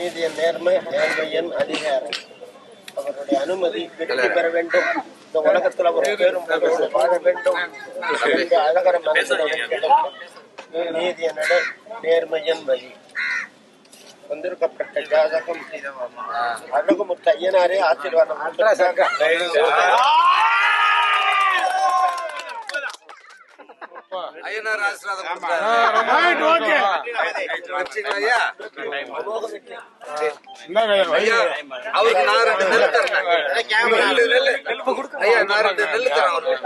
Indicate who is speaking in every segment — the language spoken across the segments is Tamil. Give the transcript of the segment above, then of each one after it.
Speaker 1: நீதியின் நேர்மை நேர்மையின் அதிகாரம். அவருடைய அனுமதி வெற்றி பெற வேண்டும். இந்த உலகத்துல ஒரு பேரும் வாழ வேண்டும். அழகர நீதிய நட நேர்மையின் வழி. வந்திருக்கப்பட்ட ஜாதகம் அழகுமுத்த ஐயனாரே ஆசீர்வாதம்.
Speaker 2: ஐயனார் ஆசீர்வாதம் கொடுத்தாரு. வச்சுங்களா ஐயா? ஐயா, அவருக்கு நான் ரெண்டு நெல்லு தரேன். ரெண்டு நெல்லு. ஐயா, நான் ரெண்டு நெல்லு தரேன் அவருக்கு.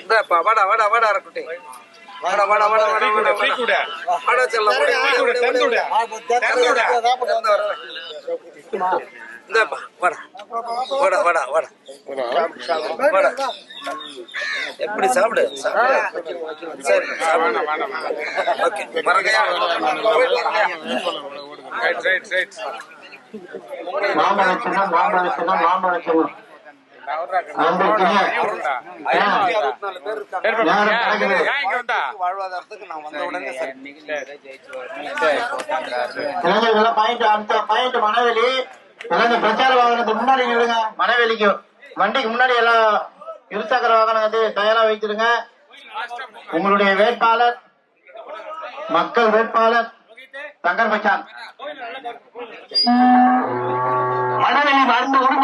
Speaker 2: இந்தாப்பா, வாடா வாடா வாடா அரக்குட்டி. வாடா வாடா வாடா வாடா வாடா வாடா. வாடா செல்லம், வாடா, வாடா, வாடா, வாடா. இந்தாப்பா, வாடா வாடா வாடா வாடா வாடா எப்படி சாப்பிடு சாப்பிடு சரி ஓகே மறக்கையா இருக்காங்க
Speaker 3: யாரும் கிடைக்குது
Speaker 2: வாழ்வாதாரத்துக்கு நான் வந்த உடனே
Speaker 3: பாயிண்ட் பாயிண்ட் மனவெளி இளைஞர் பிரச்சார வாகனத்துக்கு முன்னாடி விடுங்க மனவெளிக்கு வண்டிக்கு முன்னாடி எல்லாம் இருசக்கர வாகனம் வந்து தயாரா வைத்திருங்க. உங்களுடைய வேட்பாளர் மக்கள் வேட்பாளர் சங்கர் பச்சான். மனவெளி மருந்து உரிமை